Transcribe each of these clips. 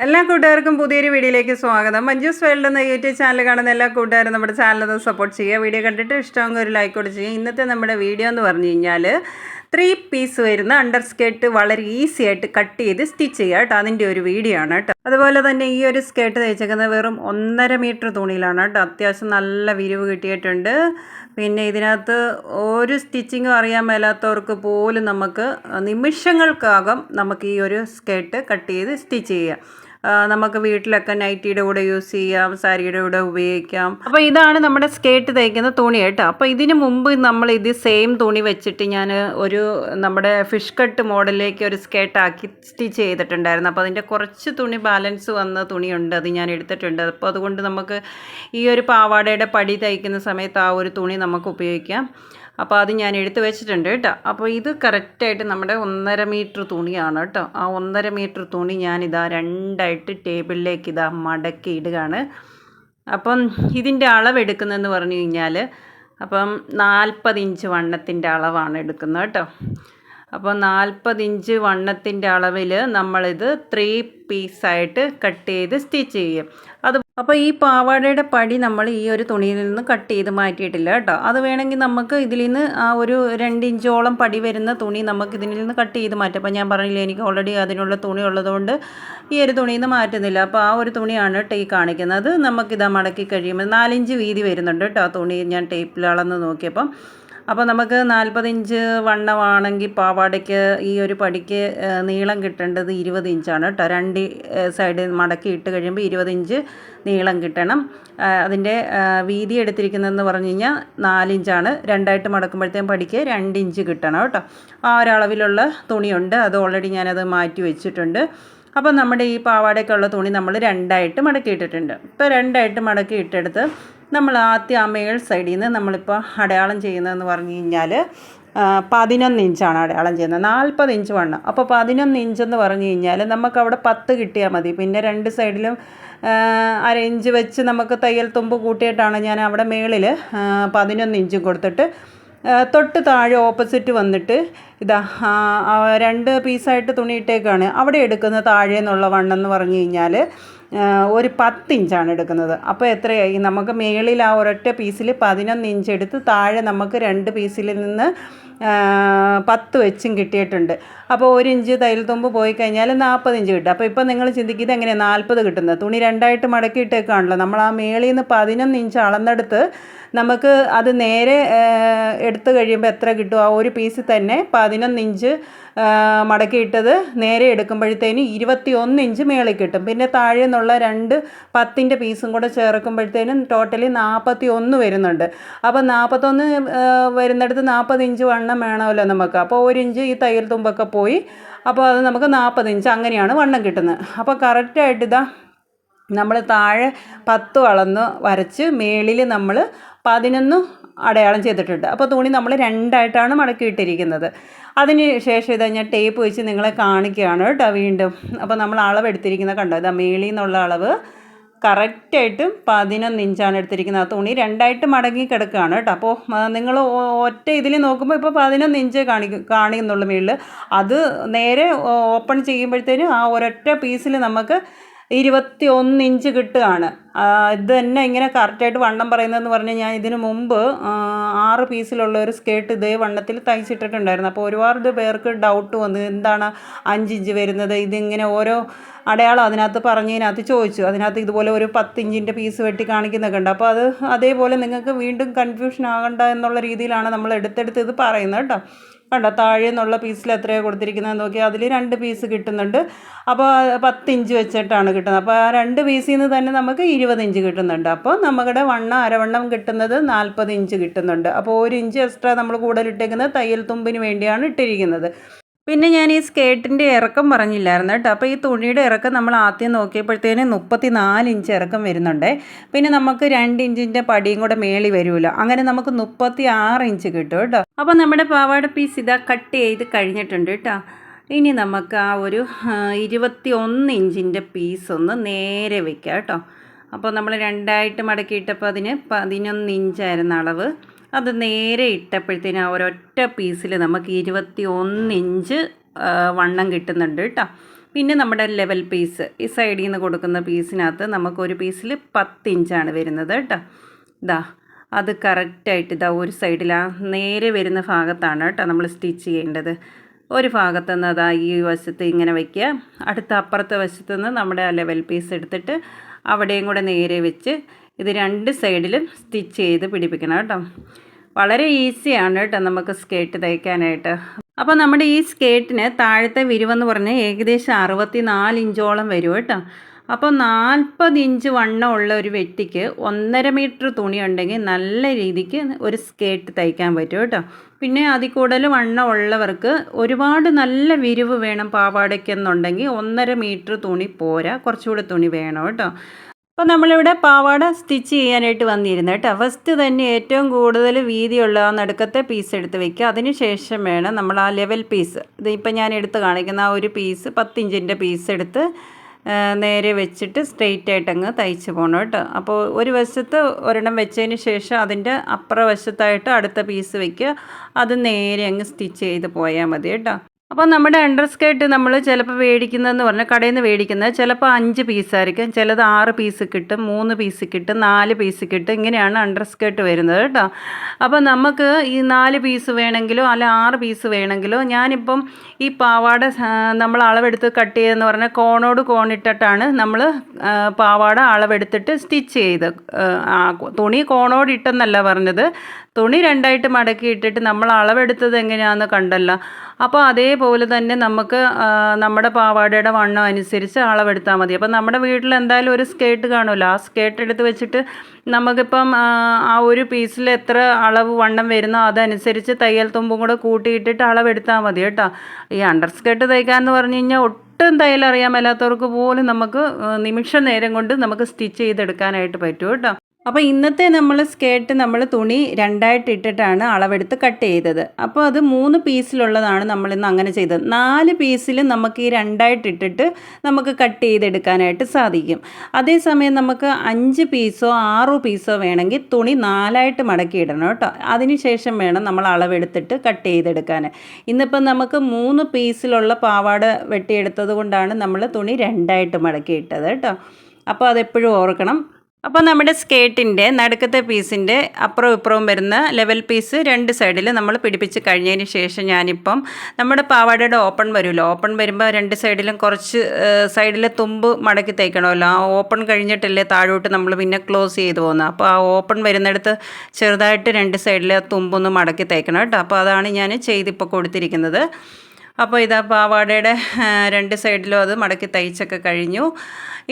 എല്ലാ കൂട്ടുകാർക്കും പുതിയൊരു വീഡിയോയിലേക്ക് സ്വാഗതം. മഞ്ജുസ് വേൾഡ് എന്ന യൂട്യൂബ് ചാനൽ കാണുന്ന എല്ലാ കൂട്ടുകാരും നമ്മുടെ ചാനലൊന്ന് സപ്പോർട്ട് ചെയ്യുക. വീഡിയോ കണ്ടിട്ട് ഇഷ്ടമെങ്കിൽ ഒരു ലൈക്ക് കൊടുത്ത് ചെയ്യുക. ഇന്നത്തെ നമ്മുടെ വീഡിയോ എന്ന് പറഞ്ഞു കഴിഞ്ഞാൽ ത്രീ പീസ് വരുന്ന അണ്ടർ സ്കേർട്ട് വളരെ ഈസി ആയിട്ട് കട്ട് ചെയ്ത് സ്റ്റിച്ച് ചെയ്യുക കേട്ടോ. അതിന്റെ ഒരു വീഡിയോ ആണ് കേട്ടോ. അതുപോലെ തന്നെ ഈ ഒരു സ്കേർട്ട് തയ്ച്ചേക്കുന്നത് വെറും ഒന്നര മീറ്റർ തുണിയിലാണ് കേട്ടോ. അത്യാവശ്യം നല്ല വിരിവ് കിട്ടിയിട്ടുണ്ട്. പിന്നെ ഇതിനകത്ത് ഒരു സ്റ്റിച്ചിങ്ങും അറിയാൻ മേലാത്തവർക്ക് പോലും നമുക്ക് നിമിഷങ്ങൾക്കകം നമുക്ക് ഈ ഒരു സ്കേർട്ട് കട്ട് ചെയ്ത് സ്റ്റിച്ച് ചെയ്യാം ആ, നമുക്ക് വീട്ടിലൊക്കെ നൈറ്റിയുടെ കൂടെ യൂസ് ചെയ്യാം സാരിയുടെ കൂടെ ഉപയോഗിക്കാം. അപ്പോൾ ഇതാണ് നമ്മുടെ സ്കേർട്ട് തയ്ക്കുന്ന തുണി കേട്ടോ. അപ്പോൾ ഇതിന് മുമ്പ് നമ്മൾ ഇത് സെയിം തുണി വെച്ചിട്ട് ഞാൻ ഒരു നമ്മുടെ ഫിഷ് കട്ട് മോഡലിലേക്ക് ഒരു സ്കേർട്ടാക്കി സ്റ്റിച്ച് ചെയ്തിട്ടുണ്ടായിരുന്നു. അപ്പോൾ അതിന്റെ കുറച്ച് തുണി ബാലൻസ് വന്ന തുണിയുണ്ട് അത് ഞാൻ എടുത്തിട്ടുണ്ട്. അപ്പോൾ അതുകൊണ്ട് നമുക്ക് ഈ ഒരു പാവാടയുടെ പടി തയ്ക്കുന്ന സമയത്ത് ആ ഒരു തുണി നമുക്ക് ഉപയോഗിക്കാം. അപ്പോൾ അത് ഞാൻ എടുത്തു വെച്ചിട്ടുണ്ട് കേട്ടോ. അപ്പോൾ ഇത് കറക്റ്റായിട്ട് നമ്മുടെ ഒന്നര മീറ്റർ തുണിയാണ് കേട്ടോ. ആ ഒന്നര മീറ്റർ തുണി ഞാനിതാ രണ്ടായിട്ട് ടേബിളിലേക്ക് ഇതാ മടക്കി ഇടുകയാണ്. അപ്പം ഇതിന്റെ അളവെടുക്കുന്നതെന്ന് പറഞ്ഞു കഴിഞ്ഞാൽ അപ്പം നാൽപ്പത് ഇഞ്ച് വണ്ണത്തിന്റെ അളവാണ് എടുക്കുന്നത് കേട്ടോ. അപ്പോൾ നാൽപ്പത് ഇഞ്ച് വണ്ണത്തിന്റെ അളവിൽ നമ്മളിത് ത്രീ പീസായിട്ട് കട്ട് ചെയ്ത് സ്റ്റിച്ച് ചെയ്യും. അത് അപ്പോൾ ഈ പാവാടയുടെ പടി നമ്മൾ ഈ ഒരു തുണിയിൽ നിന്ന് കട്ട് ചെയ്ത് മാറ്റിയിട്ടില്ല കേട്ടോ. അത് വേണമെങ്കിൽ നമുക്ക് ഇതിൽ നിന്ന് ആ ഒരു രണ്ട് ഇഞ്ചോളം പടി വരുന്ന തുണി നമുക്ക് ഇതിൽ നിന്ന് കട്ട് ചെയ്ത് മാറ്റാം. അപ്പോൾ ഞാൻ പറഞ്ഞില്ല എനിക്ക് ഓൾറെഡി അതിനുള്ള തുണി ഉള്ളതുകൊണ്ട് ഈ ഒരു തുണിയിൽ നിന്ന് മാറ്റുന്നില്ല. അപ്പോൾ ആ ഒരു തുണിയാണ് കേട്ടോ ഈ കാണിക്കുന്നത്. നമുക്കിതാ മടക്കി കഴിയുമ്പോൾ നാലിഞ്ച് വീതി വരുന്നുണ്ട് കേട്ടോ ആ തുണി ഞാൻ ടേപ്പിൽ അളന്ന് നോക്കിയപ്പം. അപ്പോൾ നമുക്ക് നാൽപ്പത് ഇഞ്ച് വണ്ണമാണെങ്കിൽ പാവാടയ്ക്ക് ഈ ഒരു പടിക്ക് നീളം കിട്ടേണ്ടത് ഇരുപത് ഇഞ്ചാണ് കേട്ടോ. രണ്ട് സൈഡ് മടക്കി ഇട്ട് കഴിയുമ്പോൾ ഇരുപത് ഇഞ്ച് നീളം കിട്ടണം. അതിന്റെ വീതി എടുത്തിരിക്കുന്നതെന്ന് പറഞ്ഞു കഴിഞ്ഞാൽ നാലിഞ്ചാണ് രണ്ടായിട്ട് മടക്കുമ്പോഴത്തേക്കും പടിക്ക് രണ്ട് ഇഞ്ച് കിട്ടണം കേട്ടോ. ആ ഒരളവിലുള്ള തുണിയുണ്ട്. അത് ഓൾറെഡി ഞാനത് മാറ്റി വെച്ചിട്ടുണ്ട്. അപ്പോൾ നമ്മുടെ ഈ പാവാടയ്ക്കുള്ള തുണി നമ്മൾ രണ്ടായിട്ട് മടക്കി ഇട്ടിട്ടുണ്ട് ഇപ്പോൾ രണ്ടായിട്ട് മടക്കി ഇട്ടെടുത്ത് നമ്മൾ ആദ്യം ആ മേൾ സൈഡിൽ നിന്ന് നമ്മളിപ്പോൾ അടയാളം ചെയ്യുന്നതെന്ന് പറഞ്ഞു കഴിഞ്ഞാൽ പതിനൊന്ന് ഇഞ്ചാണ് അടയാളം ചെയ്യുന്നത്. നാൽപ്പത് ഇഞ്ച് വണ്ണം. അപ്പോൾ പതിനൊന്ന് ഇഞ്ചെന്ന് പറഞ്ഞു കഴിഞ്ഞാൽ നമുക്ക് അവിടെ പത്ത് കിട്ടിയാൽ മതി. പിന്നെ രണ്ട് സൈഡിലും അര ഇഞ്ച് വെച്ച് നമുക്ക് തയ്യൽ തുമ്പ് കൂട്ടിയിട്ടാണ് ഞാൻ അവിടെ മേളിൽ പതിനൊന്ന് ഇഞ്ചും കൊടുത്തിട്ട് തൊട്ട് താഴെ ഓപ്പോസിറ്റ് വന്നിട്ട് ഇതാ രണ്ട് പീസായിട്ട് തുണി ഇട്ടേക്കാണ്. അവിടെ എടുക്കുന്ന താഴെ എന്നുള്ള വണ്ണം എന്ന് പറഞ്ഞു കഴിഞ്ഞാൽ ഒരു പത്ത് ഇഞ്ചാണ് എടുക്കുന്നത്. അപ്പോൾ എത്രയായി? നമുക്ക് മേളിൽ ആ ഒരൊറ്റ പീസിൽ പതിനൊന്ന് ഇഞ്ച് എടുത്ത് താഴെ നമുക്ക് രണ്ട് പീസിൽ നിന്ന് പത്ത് വെച്ചും കിട്ടിയിട്ടുണ്ട്. അപ്പോൾ ഒരു ഇഞ്ച് തയ്യൽ തുമ്പ് പോയി കഴിഞ്ഞാൽ നാൽപ്പത് ഇഞ്ച് കിട്ടും. അപ്പോൾ ഇപ്പോൾ നിങ്ങൾ ചിന്തിക്കുന്നത് എങ്ങനെയാണ് നാൽപ്പത് കിട്ടുന്നത്? തുണി രണ്ടായിട്ട് മടക്കിയിട്ടേക്കാണല്ലോ നമ്മൾ ആ മേളിൽ നിന്ന് പതിനൊന്ന് ഇഞ്ച് അളന്നെടുത്ത് നമുക്ക് അത് നേരെ എടുത്തു കഴിയുമ്പോൾ എത്ര കിട്ടും? ആ ഒരു പീസിൽ തന്നെ പതിനൊന്ന് ഇഞ്ച് മടക്കിയിട്ടത് നേരെ എടുക്കുമ്പോഴത്തേന് ഇരുപത്തി ഒന്ന് ഇഞ്ച് മേളിൽ കിട്ടും. പിന്നെ താഴെ നിന്നുള്ള രണ്ട് പത്തിന്റെ പീസും കൂടെ ചേർക്കുമ്പോഴത്തേനും ടോട്ടലി നാൽപ്പത്തി ഒന്ന് വരുന്നുണ്ട് അപ്പോൾ നാൽപ്പത്തൊന്ന് വരുന്നിടത്ത് നാൽപ്പത് ഇഞ്ച് വണ്ണം വേണമല്ലോ നമുക്ക്. അപ്പോൾ ഒരു ഇഞ്ച് ഈ തയ്യൽ തുമ്പൊക്കെ പോയി. അപ്പോൾ അത് നമുക്ക് നാൽപ്പത് ഇഞ്ച് അങ്ങനെയാണ് വണ്ണം കിട്ടുന്നത്. അപ്പോൾ കറക്റ്റായിട്ട് ഇതാ നമ്മൾ താഴെ പത്ത് അളന്ന് വരച്ച് മേളിൽ നമ്മൾ പതിനൊന്ന് അടയാളം ചെയ്തിട്ടുണ്ട്. അപ്പോൾ തുണി നമ്മൾ രണ്ടായിട്ടാണ് മടക്കിയിട്ടിരിക്കുന്നത് അതിന് ശേഷം ഇതാ ഞാൻ ടേപ്പ് വെച്ച് നിങ്ങളെ കാണിക്കുകയാണ് കേട്ടോ വീണ്ടും. അപ്പോൾ നമ്മൾ അളവ് എടുത്തിരിക്കുന്ന കണ്ടോ? ഇതാ മേളിൽ നിന്നുള്ള അളവ്. കറക്റ്റായിട്ടും പതിനൊന്ന് ഇഞ്ചാണ് എടുത്തിരിക്കുന്നത്. ആ തുണി രണ്ടായിട്ട് മടങ്ങി കിടക്കുകയാണ് കേട്ടോ. അപ്പോൾ നിങ്ങൾ ഒറ്റ ഇതിൽ നോക്കുമ്പോൾ ഇപ്പോൾ പതിനൊന്ന് ഇഞ്ച് കാണിക്കും കാണിക്കുന്നുള്ളൂ മുകളിൽ അത് നേരെ ഓപ്പൺ ചെയ്യുമ്പോഴത്തേനും ആ ഒരൊറ്റ പീസിൽ നമുക്ക് ഇരുപത്തി ഒന്ന് ഇഞ്ച് കിട്ടുകയാണ്. ഇത് തന്നെ ഇങ്ങനെ കറക്റ്റായിട്ട് വണ്ണം പറയുന്നതെന്ന് പറഞ്ഞാൽ ഞാൻ ഇതിനു മുമ്പ് ആറ് പീസിലുള്ള ഒരു സ്കേർട്ട് ഇതേ വണ്ണത്തിൽ തയ്ച്ചിട്ടിട്ടുണ്ടായിരുന്നു. അപ്പോൾ ഒരുപാട് പേർക്ക് ഡൗട്ട് വന്നു. എന്താണ് അഞ്ച് ഇഞ്ച് വരുന്നത്? ഇതിങ്ങനെ ഓരോ അടയാളം അതിനകത്ത് പറഞ്ഞതിനകത്ത് ചോദിച്ചു. അതിനകത്ത് ഇതുപോലെ ഒരു പത്ത് ഇഞ്ചിന്റെ പീസ് വെട്ടി കാണിക്കുന്നൊക്കെ ഉണ്ട്. അപ്പോൾ അത് അതേപോലെ നിങ്ങൾക്ക് വീണ്ടും കൺഫ്യൂഷൻ ആകണ്ട എന്നുള്ള രീതിയിലാണ് നമ്മൾ എടുത്തെടുത്ത് ഇത് പറയുന്നത് കേട്ടോ. കണ്ടോ? താഴെ നിന്നുള്ള പീസിൽ എത്രയാണ് കൊടുത്തിരിക്കുന്നത് നോക്കി. അതിൽ രണ്ട് പീസ് കിട്ടുന്നുണ്ട്. അപ്പോൾ പത്തിഞ്ച് വെച്ചിട്ടാണ് കിട്ടുന്നത്. അപ്പോൾ ആ രണ്ട് പീസിൽ നിന്ന് തന്നെ നമുക്ക് ഇരുപത് ഇഞ്ച് കിട്ടുന്നുണ്ട്. അപ്പോൾ നമ്മുടെ വണ്ണം അരവണ്ണം കിട്ടുന്നത് നാൽപ്പത് ഇഞ്ച് കിട്ടുന്നുണ്ട്. അപ്പോൾ ഒരു ഇഞ്ച് എക്സ്ട്രാ നമ്മൾ കൂടുതൽ ഇട്ടേക്കുന്നത് തയ്യൽ തുമ്പിന് വേണ്ടിയാണ് ഇട്ടിരിക്കുന്നത്. പിന്നെ ഞാൻ ഈ സ്കേർട്ടിന്റെ ഇറക്കം പറഞ്ഞില്ലായിരുന്നു കേട്ടോ. അപ്പോൾ ഈ തുണിയുടെ ഇറക്കം നമ്മൾ ആദ്യം നോക്കിയപ്പോഴത്തേന് മുപ്പത്തി നാല് ഇഞ്ച് ഇറക്കം വരുന്നുണ്ട്. പിന്നെ നമുക്ക് രണ്ട് ഇഞ്ചിന്റെ പടിയും കൂടെ മേളി വരുമല്ലോ അങ്ങനെ നമുക്ക് മുപ്പത്തി ആറ് ഇഞ്ച് കിട്ടും കേട്ടോ. അപ്പോൾ നമ്മുടെ പാവാട പീസ് ഇതാ കട്ട് ചെയ്ത് കഴിഞ്ഞിട്ടുണ്ട് കേട്ടോ. ഇനി നമുക്ക് ആ ഒരു ഇരുപത്തി ഒന്ന് ഇഞ്ചിന്റെ പീസ് ഒന്ന് നേരെ വെക്കാം കേട്ടോ. അപ്പോൾ നമ്മൾ രണ്ടായിട്ട് മടക്കിയിട്ടപ്പോൾ അതിന് പതിനൊന്ന് ഇഞ്ചായിരുന്നു അളവ്. അത് നേരെ ഇട്ടപ്പോഴത്തേന് ആ ഒരൊറ്റ പീസിൽ നമുക്ക് ഇരുപത്തി ഒന്ന് ഇഞ്ച് വണ്ണം കിട്ടുന്നുണ്ട് കേട്ടോ. പിന്നെ നമ്മുടെ ലെവൽ പീസ് ഈ സൈഡിൽ നിന്ന് കൊടുക്കുന്ന പീസിനകത്ത് നമുക്കൊരു പീസിൽ പത്ത് ഇഞ്ചാണ് വരുന്നത് കേട്ടോ. ഇതാ അത് കറക്റ്റായിട്ട് ഇതാ ഒരു സൈഡിൽ ആ നേരെ വരുന്ന ഭാഗത്താണ് കേട്ടോ നമ്മൾ സ്റ്റിച്ച് ചെയ്യേണ്ടത്. ഒരു ഭാഗത്ത് നിന്ന് അതാ ഈ വശത്ത് ഇങ്ങനെ വയ്ക്കുക അടുത്ത അപ്പുറത്തെ വശത്ത് നിന്ന് നമ്മുടെ ആ ലെവൽ പീസ് എടുത്തിട്ട് അവിടെയും കൂടെ നേരെ വെച്ച് ഇത് രണ്ട് സൈഡിലും സ്റ്റിച്ച് ചെയ്ത് പിടിപ്പിക്കണം കേട്ടോ. വളരെ ഈസിയാണ് കേട്ടോ നമുക്ക് സ്കേർട്ട് തയ്ക്കാനായിട്ട്. അപ്പോൾ നമ്മുടെ ഈ സ്കേർട്ടിന് താഴത്തെ വിരിവെന്ന് പറഞ്ഞാൽ ഏകദേശം അറുപത്തി നാല് ഇഞ്ചോളം വരും കേട്ടോ. അപ്പോൾ നാൽപ്പത് ഇഞ്ച് വണ്ണമുള്ള ഒരു വ്യക്തിക്ക് ഒന്നര മീറ്റർ തുണി ഉണ്ടെങ്കിൽ നല്ല രീതിക്ക് ഒരു സ്കേർട്ട് തയ്ക്കാൻ പറ്റും കേട്ടോ. പിന്നെ അതിൽ കൂടുതൽ വണ്ണം ഉള്ളവർക്ക് ഒരുപാട് നല്ല വിരിവ് വേണം പാവാടയ്ക്കെന്നുണ്ടെങ്കിൽ ഒന്നര മീറ്റർ തുണി പോരാ. കുറച്ചുകൂടെ തുണി വേണം കേട്ടോ. അപ്പോൾ നമ്മളിവിടെ പാവാട സ്റ്റിച്ച് ചെയ്യാനായിട്ട് വന്നിരുന്നു കേട്ടോ. ഫസ്റ്റ് തന്നെ ഏറ്റവും കൂടുതൽ വീതിയുള്ള ആ നടുക്കത്തെ പീസ് എടുത്ത് വെക്കുക. അതിന് ശേഷം വേണം നമ്മൾ ആ ലെവൽ പീസ് ഇതിപ്പോൾ ഞാൻ എടുത്ത് കാണിക്കുന്ന ആ ഒരു പീസ് പത്തിഞ്ചിന്റെ പീസ് എടുത്ത് നേരെ വെച്ചിട്ട് സ്ട്രെയിറ്റ് ആയിട്ട് അങ്ങ് തയ്ച്ച് പോകണം കേട്ടോ. അപ്പോൾ ഒരു വശത്ത് ഒരെണ്ണം വെച്ചതിന് ശേഷം അതിന്റെ അപ്പുറ വശത്തായിട്ട് അടുത്ത പീസ് വെക്കുക. അത് നേരെ അങ്ങ് സ്റ്റിച്ച് ചെയ്ത് പോയാൽ മതി കേട്ടോ. അപ്പോൾ നമ്മുടെ അണ്ടർസ്കേർട്ട് നമ്മൾ ചിലപ്പോൾ മേടിക്കുന്നതെന്ന് പറഞ്ഞാൽ കടയിൽ നിന്ന് മേടിക്കുന്നത് ചിലപ്പോൾ അഞ്ച് പീസായിരിക്കും ചിലത് ആറ് പീസ് കിട്ടും മൂന്ന് പീസ് കിട്ടും നാല് പീസ് കിട്ടും. ഇങ്ങനെയാണ് അണ്ടർസ്കേർട്ട് വരുന്നത് കേട്ടോ. അപ്പോൾ നമുക്ക് ഈ നാല് പീസ് വേണമെങ്കിലോ അല്ല ആറ് പീസ് വേണമെങ്കിലോ ഞാനിപ്പം ഈ പാവാട നമ്മൾ അളവെടുത്ത് കട്ട് ചെയ്തെന്ന് പറഞ്ഞാൽ കോണോട് കോണിട്ടിട്ടാണ് നമ്മൾ പാവാട അളവെടുത്തിട്ട് സ്റ്റിച്ച് ചെയ്ത് തുണി കോണോട് ഇട്ടെന്നല്ല പറഞ്ഞത്. തുണി രണ്ടായിട്ട് മടക്കി ഇട്ടിട്ട് നമ്മൾ അളവെടുത്തത് എങ്ങനെയാണെന്ന് കണ്ടല്ലോ. അപ്പോൾ അതേപോലെ തന്നെ നമുക്ക് നമ്മുടെ പാവാടയുടെ വണ്ണം അനുസരിച്ച് അളവെടുത്താൽ മതി. അപ്പോൾ നമ്മുടെ വീട്ടിൽ എന്തായാലും ഒരു സ്കേർട്ട് കാണുമല്ലോ. ആ സ്കേർട്ട് എടുത്ത് വെച്ചിട്ട് നമുക്കിപ്പം ആ, ആ ഒരു പീസിൽ എത്ര അളവ് വണ്ണം വരുന്നോ അതനുസരിച്ച് തയ്യൽ തുമ്പും കൂടെ കൂട്ടിയിട്ടിട്ട് അളവെടുത്താൽ മതി കേട്ടോ. ഈ അണ്ടർ സ്കേർട്ട് തയ്ക്കാമെന്ന് പറഞ്ഞു കഴിഞ്ഞാൽ ഒട്ടും തയ്യൽ അറിയാൻ മേലാത്തവർക്ക് പോലും നമുക്ക് നിമിഷ നേരം കൊണ്ട് നമുക്ക് സ്റ്റിച്ച് ചെയ്തെടുക്കാനായിട്ട് പറ്റും കേട്ടോ. അപ്പോൾ ഇന്നത്തെ നമ്മൾ സ്കേർട്ട് നമ്മൾ തുണി രണ്ടായിട്ട് ഇട്ടിട്ടാണ് അളവെടുത്ത് കട്ട് ചെയ്തത്. അപ്പോൾ അത് മൂന്ന് പീസിലുള്ളതാണ് നമ്മൾ ഇന്ന് അങ്ങനെ ചെയ്തത്. നാല് പീസിൽ നമുക്ക് ഈ രണ്ടായിട്ട് ഇട്ടിട്ട് നമുക്ക് കട്ട് ചെയ്തെടുക്കാനായിട്ട് സാധിക്കും. അതേസമയം നമുക്ക് അഞ്ച് പീസോ ആറോ പീസോ വേണമെങ്കിൽ തുണി നാലായിട്ട് മടക്കി ഇടണം കേട്ടോ. അതിനുശേഷം വേണം നമ്മൾ അളവെടുത്തിട്ട് കട്ട് ചെയ്തെടുക്കാൻ ഇന്നിപ്പം നമുക്ക് മൂന്ന് പീസിലുള്ള പാവാട വെട്ടിയെടുത്തത് കൊണ്ടാണ് നമ്മൾ തുണി രണ്ടായിട്ട് മടക്കി ഇട്ടത് കേട്ടോ. അപ്പോൾ അതെപ്പോഴും ഓർക്കണം. അപ്പോൾ നമ്മുടെ സ്കേട്ടിന്റെ നടുക്കത്തെ പീസിന്റെ അപ്പുറവും ഇപ്പുറവും വരുന്ന ലെവൽ പീസ് രണ്ട് സൈഡിൽ നമ്മൾ പിടിപ്പിച്ച് കഴിഞ്ഞതിന് ശേഷം ഞാനിപ്പം നമ്മുടെ പാവാടയുടെ ഓപ്പൺ വരുമല്ലോ. ഓപ്പൺ വരുമ്പോൾ രണ്ട് സൈഡിലും കുറച്ച് സൈഡിലെ തുമ്പ് മടക്കി തയ്ക്കണമല്ലോ ആ ഓപ്പൺ കഴിഞ്ഞിട്ടല്ലേ താഴോട്ട് നമ്മൾ പിന്നെ ക്ലോസ് ചെയ്ത് പോകുന്നത്. അപ്പോൾ ആ ഓപ്പൺ വരുന്നിടത്ത് ചെറുതായിട്ട് രണ്ട് സൈഡിലെ തുമ്പൊന്ന് മടക്കി തയ്ക്കണം കേട്ടോ. അപ്പോൾ അതാണ് ഞാൻ ചെയ്തിപ്പോൾ കൊടുത്തിരിക്കുന്നത്. അപ്പോൾ ഇതാ പാവാടയുടെ രണ്ട് സൈഡിലും അത് മടക്കി തയ്ച്ചൊക്കെ കഴിഞ്ഞു.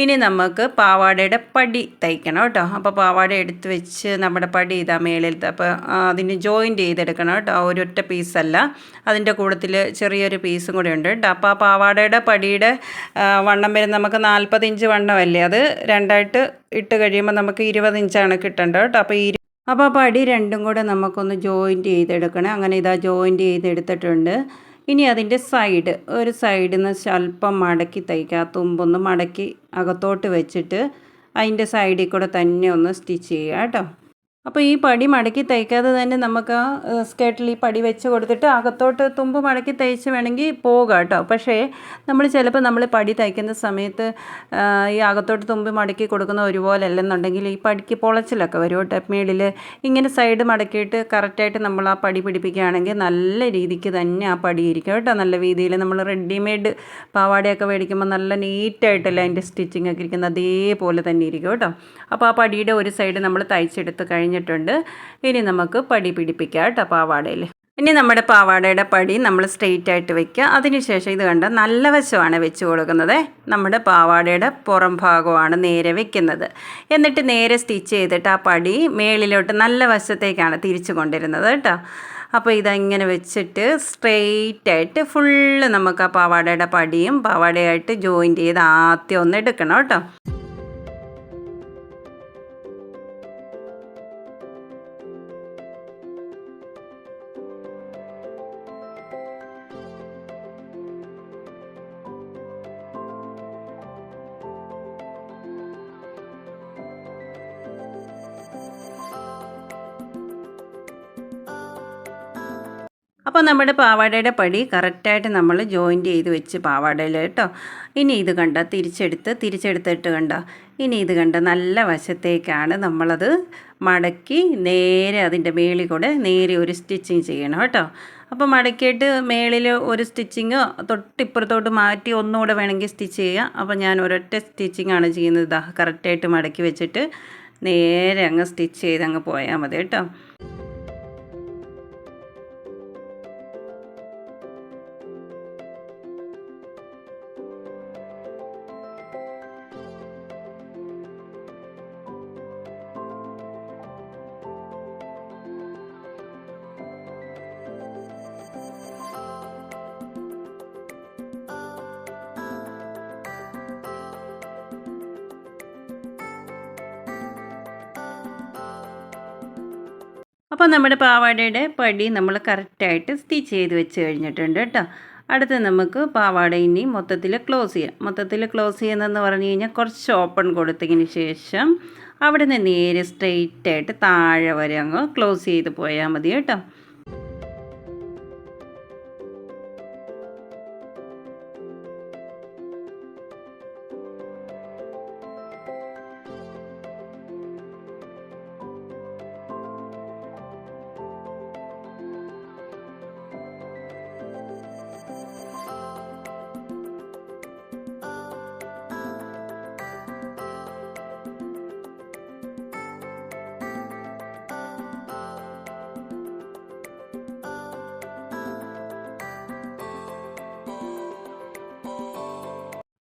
ഇനി നമുക്ക് പാവാടയുടെ പടി തയ്ക്കണം കേട്ടോ. അപ്പോൾ പാവാട എടുത്ത് വെച്ച് നമ്മുടെ പടി ഇതാ മേളിലത്തെ അപ്പോൾ അതിന് ജോയിന്റ് ചെയ്തെടുക്കണം കേട്ടോ. ഒരൊറ്റ പീസല്ല അതിന്റെ കൂടത്തിൽ ചെറിയൊരു പീസും കൂടെ ഉണ്ട് കേട്ടോ. അപ്പോൾ ആ പാവാടയുടെ പടിയുടെ വണ്ണം വരുന്ന നമുക്ക് നാൽപ്പത് ഇഞ്ച് വണ്ണമല്ലേ അത്? രണ്ടായിട്ട് ഇട്ട് കഴിയുമ്പോൾ നമുക്ക് ഇരുപത് ഇഞ്ചാണ് കിട്ടേണ്ടത് കേട്ടോ. അപ്പോൾ ഈ അപ്പോൾ പടി രണ്ടും കൂടെ നമുക്കൊന്ന് ജോയിന്റ് ചെയ്തെടുക്കണം. അങ്ങനെ ഇതാ ജോയിന്റ് ചെയ്തെടുത്തിട്ടുണ്ട്. ഇനി അതിന്റെ സൈഡ് ഒരു സൈഡിൽ നിന്ന് സ്വല്പം മടക്കി തയ്ക്കുക. തുമ്പൊന്ന് മടക്കി അകത്തോട്ട് വെച്ചിട്ട് അതിന്റെ സൈഡിൽ കൂടെ തന്നെ ഒന്ന് സ്റ്റിച്ച് ചെയ്യുക കേട്ടോ. അപ്പോൾ ഈ പടി മടക്കി തയ്ക്കാതെ തന്നെ നമുക്ക് ആ സ്കേർട്ടിൽ ഈ പടി വെച്ച് കൊടുത്തിട്ട് അകത്തോട്ട് തുമ്പ് മടക്കി തയ്ച്ച് വേണമെങ്കിൽ പോകാം കേട്ടോ. പക്ഷേ നമ്മൾ ചിലപ്പോൾ നമ്മൾ പടി തയ്ക്കുന്ന സമയത്ത് ഈ അകത്തോട്ട് തുമ്പ് മടക്കി കൊടുക്കുന്ന ഒരുപോലെ അല്ലെന്നുണ്ടെങ്കിൽ ഈ പടിക്ക് പൊളച്ചിലൊക്കെ വരും കേട്ടോ. മേളിൽ ഇങ്ങനെ സൈഡ് മടക്കിയിട്ട് കറക്റ്റായിട്ട് നമ്മൾ ആ പടി പിടിപ്പിക്കുകയാണെങ്കിൽ നല്ല രീതിക്ക് തന്നെ ആ പടി ഇരിക്കും കേട്ടോ. നല്ല രീതിയിൽ നമ്മൾ റെഡിമെയ്ഡ് പാവാടയൊക്കെ മേടിക്കുമ്പോൾ നല്ല നീറ്റായിട്ടല്ല അതിന്റെ സ്റ്റിച്ചിങ് ഒക്കെ ഇരിക്കുന്നത്? അതേപോലെ തന്നെ ഇരിക്കും കേട്ടോ. അപ്പോൾ ആ പടിയുടെ ഒരു സൈഡ് നമ്മൾ തയ്ച്ചെടുത്ത് കഴിഞ്ഞിട്ടുണ്ട്. ഇനി നമുക്ക് പടി പിടിപ്പിക്കാം കേട്ടോ പാവാടയിൽ ഇനി നമ്മുടെ പാവാടയുടെ പടി നമ്മൾ സ്ട്രെയിറ്റ് ആയിട്ട് വെക്കുക. അതിനുശേഷം ഇത് കണ്ട നല്ല വശമാണ് വെച്ച് കൊടുക്കുന്നത്. നമ്മുടെ പാവാടയുടെ പുറം ഭാഗമാണ് നേരെ വെക്കുന്നത്. എന്നിട്ട് നേരെ സ്റ്റിച്ച് ചെയ്തിട്ട് ആ പടി മേളിലോട്ട് നല്ല വശത്തേക്കാണ് തിരിച്ചു കൊണ്ടിരുന്നത് കേട്ടോ. അപ്പോൾ ഇതങ്ങനെ വെച്ചിട്ട് സ്ട്രെയിറ്റ് ആയിട്ട് ഫുള്ള് നമുക്ക് ആ പാവാടയുടെ പടിയും പാവാടയായിട്ട് ജോയിന്റ് ചെയ്ത് ആദ്യം ഒന്ന് എടുക്കണം കേട്ടോ. അപ്പോൾ നമ്മുടെ പാവാടയുടെ പടി കറക്റ്റായിട്ട് നമ്മൾ ജോയിന്റ് ചെയ്ത് വെച്ച് പാവാടയിൽ കേട്ടോ. ഇനി ഇത് കണ്ട തിരിച്ചെടുത്ത് തിരിച്ചെടുത്തിട്ട് കണ്ട. ഇനി ഇത് കണ്ട നല്ല വശത്തേക്കാണ് നമ്മളത് മടക്കി നേരെ അതിന്റെ മേളിൽ കൂടെ നേരെ ഒരു സ്റ്റിച്ചിങ് ചെയ്യണം കേട്ടോ. അപ്പോൾ മടക്കിയിട്ട് മേളിൽ ഒരു സ്റ്റിച്ചിങ് തൊട്ടിപ്പുറത്തോട്ട് മാറ്റി ഒന്നുകൂടെ വേണമെങ്കിൽ സ്റ്റിച്ച് ചെയ്യാം. അപ്പോൾ ഞാൻ ഒരൊറ്റ സ്റ്റിച്ചിങ് ആണ് ചെയ്യുന്നത്. കറക്റ്റായിട്ട് മടക്കി വെച്ചിട്ട് നേരെ അങ്ങ് സ്റ്റിച്ച് ചെയ്ത് അങ്ങ് പോയാൽ മതി കേട്ടോ. അപ്പോൾ നമ്മുടെ പാവാടയുടെ പടി നമ്മൾ കറക്റ്റായിട്ട് സ്റ്റിച്ച് ചെയ്ത് വെച്ച് കഴിഞ്ഞിട്ടുണ്ട് കേട്ടോ. അടുത്ത് നമുക്ക് പാവാട ഇനി മൊത്തത്തിൽ ക്ലോസ് ചെയ്യാം. മൊത്തത്തിൽ ക്ലോസ് ചെയ്യുന്നതെന്ന് പറഞ്ഞു കഴിഞ്ഞാൽ കുറച്ച് ഓപ്പൺ കൊടുത്തതിന് ശേഷം അവിടെ നിന്ന് നേരെ സ്ട്രെയിറ്റ് ആയിട്ട് താഴെ വരെ അങ്ങ് ക്ലോസ് ചെയ്ത് പോയാൽ മതി കേട്ടോ.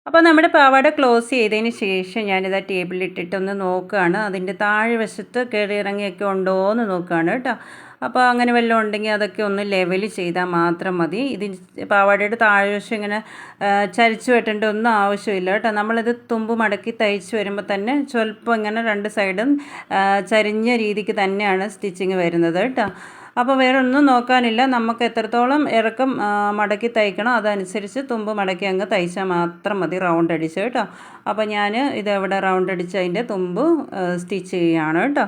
അപ്പോൾ നമ്മുടെ പാവാട ക്ലോസ് ചെയ്തതിന് ശേഷം ഞാനിത് ടേബിളിൽ ഇട്ടിട്ടൊന്ന് നോക്കുകയാണ്. അതിന്റെ താഴെ വശത്ത് കയറി ഇറങ്ങിയൊക്കെ ഉണ്ടോ എന്ന് നോക്കുകയാണ് കേട്ടോ. അപ്പോൾ അങ്ങനെ വല്ലതും ഉണ്ടെങ്കിൽ അതൊക്കെ ഒന്ന് ലെവൽ ചെയ്താൽ മാത്രം മതി. ഇത് പാവാടയുടെ താഴെ വശം ഇങ്ങനെ ചരിച്ചു വെട്ടേണ്ട ഒന്നും ആവശ്യമില്ല കേട്ടോ. നമ്മളിത് തുമ്പ് മടക്കി തയ്ച്ച് വരുമ്പോൾ തന്നെ സ്വല്പം ഇങ്ങനെ രണ്ട് സൈഡും ചരിഞ്ഞ രീതിക്ക് തന്നെയാണ് സ്റ്റിച്ചിങ് വരുന്നത് കേട്ടോ. അപ്പോൾ വേറെ ഒന്നും നോക്കാനില്ല. നമുക്ക് എത്രത്തോളം ഇറക്കം മടക്കി തയ്ക്കണം അതനുസരിച്ച് തുമ്പ് മടക്കി അങ്ങ് തയ്ച്ചാൽ മാത്രം മതി. റൗണ്ട് അടിച്ച് കേട്ടോ. അപ്പോൾ ഞാൻ ഇത് എവിടെ റൗണ്ട് അടിച്ച് അതിന്റെ തുമ്പ് സ്റ്റിച്ച് ചെയ്യുകയാണ് കേട്ടോ.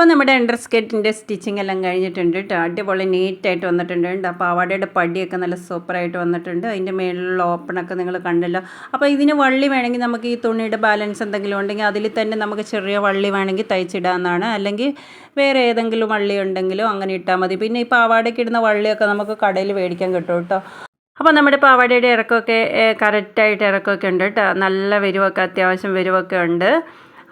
അപ്പോൾ നമ്മുടെ അണ്ടർ സ്കേറ്റിന്റെ സ്റ്റിച്ചിങ് എല്ലാം കഴിഞ്ഞിട്ടുണ്ട് കേട്ടോ അടിപൊളി നീറ്റായിട്ട് വന്നിട്ടുണ്ട്. കേട്ടോ പാവാടയുടെ പടിയൊക്കെ നല്ല സൂപ്പറായിട്ട് വന്നിട്ടുണ്ട്. അതിന്റെ മേളിലുള്ള ഓപ്പണൊക്കെ നിങ്ങൾ കണ്ടല്ലോ. അപ്പോൾ ഇതിന് വള്ളി വേണമെങ്കിൽ നമുക്ക് ഈ തുണിയുടെ ബാലൻസ് എന്തെങ്കിലും ഉണ്ടെങ്കിൽ അതിൽ തന്നെ നമുക്ക് ചെറിയ വള്ളി വേണമെങ്കിൽ തയ്ച്ചിടാമെന്നാണ് അല്ലെങ്കിൽ വേറെ ഏതെങ്കിലും വള്ളി ഉണ്ടെങ്കിലും അങ്ങനെ ഇട്ടാൽ മതി. പിന്നെ ഈ പാവാടയ്ക്ക് ഇടുന്ന വള്ളിയൊക്കെ നമുക്ക് കടയിൽ മേടിക്കാൻ കിട്ടും കേട്ടോ അപ്പോൾ നമ്മുടെ പാവാടയുടെ ഇറക്കമൊക്കെ കറക്റ്റായിട്ട് ഇറക്കമൊക്കെ ഉണ്ട് കേട്ടോ നല്ല വരുവൊക്കെ അത്യാവശ്യം വരുവൊക്കെ ഉണ്ട്.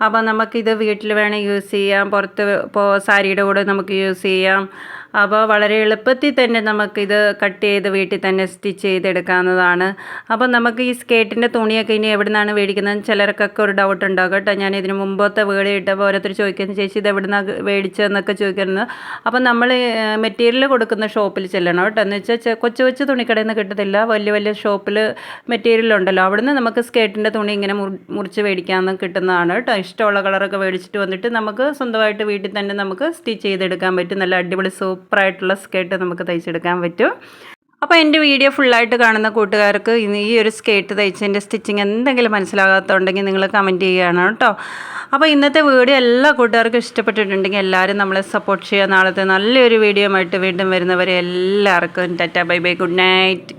അപ്പോൾ നമുക്കിത് വീട്ടിൽ വേണേൽ യൂസ് ചെയ്യാം. പുറത്ത് ഇപ്പോൾ സാരിയുടെ കൂടെ നമുക്ക് യൂസ് ചെയ്യാം. അപ്പോൾ വളരെ എളുപ്പത്തിൽ തന്നെ നമുക്കിത് കട്ട് ചെയ്ത് വീട്ടിൽ തന്നെ സ്റ്റിച്ച് ചെയ്തെടുക്കാവുന്നതാണ്. അപ്പോൾ നമുക്ക് ഈ സ്കേട്ടിന്റെ തുണിയൊക്കെ ഇനി എവിടെ നിന്നാണ് മേടിക്കുന്നത് ചിലർക്കൊക്കെ ഒരു ഡൗട്ട് ഉണ്ടാകും കേട്ടോ. ഞാൻ ഇതിന് മുമ്പത്തെ വീട് ഇട്ടപ്പോൾ ഓരോരുത്തർ ചോദിക്കുന്ന ചേച്ചി ഇത് എവിടെ നിന്നാണ് മേടിച്ചതെന്നൊക്കെ ചോദിക്കുന്നത് അപ്പോൾ നമ്മൾ മെറ്റീരിയൽ കൊടുക്കുന്ന ഷോപ്പിൽ ചെല്ലണം കേട്ടോ. എന്ന് വെച്ചാൽ കൊച്ചു കൊച്ചു തുണിക്കടയിൽ നിന്ന് കിട്ടത്തില്ല. വലിയ വലിയ ഷോപ്പിൽ മെറ്റീരിയൽ ഉണ്ടല്ലോ. അവിടുന്ന് നമുക്ക് സ്കേട്ടിന്റെ തുണി ഇങ്ങനെ മുറിച്ച് മേടിക്കാമെന്ന് കിട്ടുന്നതാണ് കേട്ടോ. ഇഷ്ടമുള്ള കളറൊക്കെ മേടിച്ചിട്ട് വന്നിട്ട് നമുക്ക് സ്വന്തമായിട്ട് വീട്ടിൽ തന്നെ നമുക്ക് സ്റ്റിച്ച് ചെയ്തെടുക്കാൻ പറ്റും. നല്ല അടിപൊളി സൂപ്പ് സൂപ്പറായിട്ടുള്ള സ്കേർട്ട് നമുക്ക് തയ്ച്ചെടുക്കാൻ പറ്റും. അപ്പോൾ എന്റെ വീഡിയോ ഫുള്ളായിട്ട് കാണുന്ന കൂട്ടുകാർക്ക് ഈ ഒരു സ്കേർട്ട് തയ്ച്ചതിന്റെ സ്റ്റിച്ചിങ് എന്തെങ്കിലും മനസ്സിലാകാത്തതുണ്ടെങ്കിൽ നിങ്ങൾ കമന്റ് ചെയ്യുകയാണ് കേട്ടോ. അപ്പോൾ ഇന്നത്തെ വീഡിയോ എല്ലാ കൂട്ടുകാർക്കും ഇഷ്ടപ്പെട്ടിട്ടുണ്ടെങ്കിൽ എല്ലാവരും നമ്മളെ സപ്പോർട്ട് ചെയ്യുക. നാളത്തെ നല്ലൊരു വീഡിയോ ആയിട്ട് വീണ്ടും വരുന്നവരെ എല്ലാവർക്കും tata bye bye good night.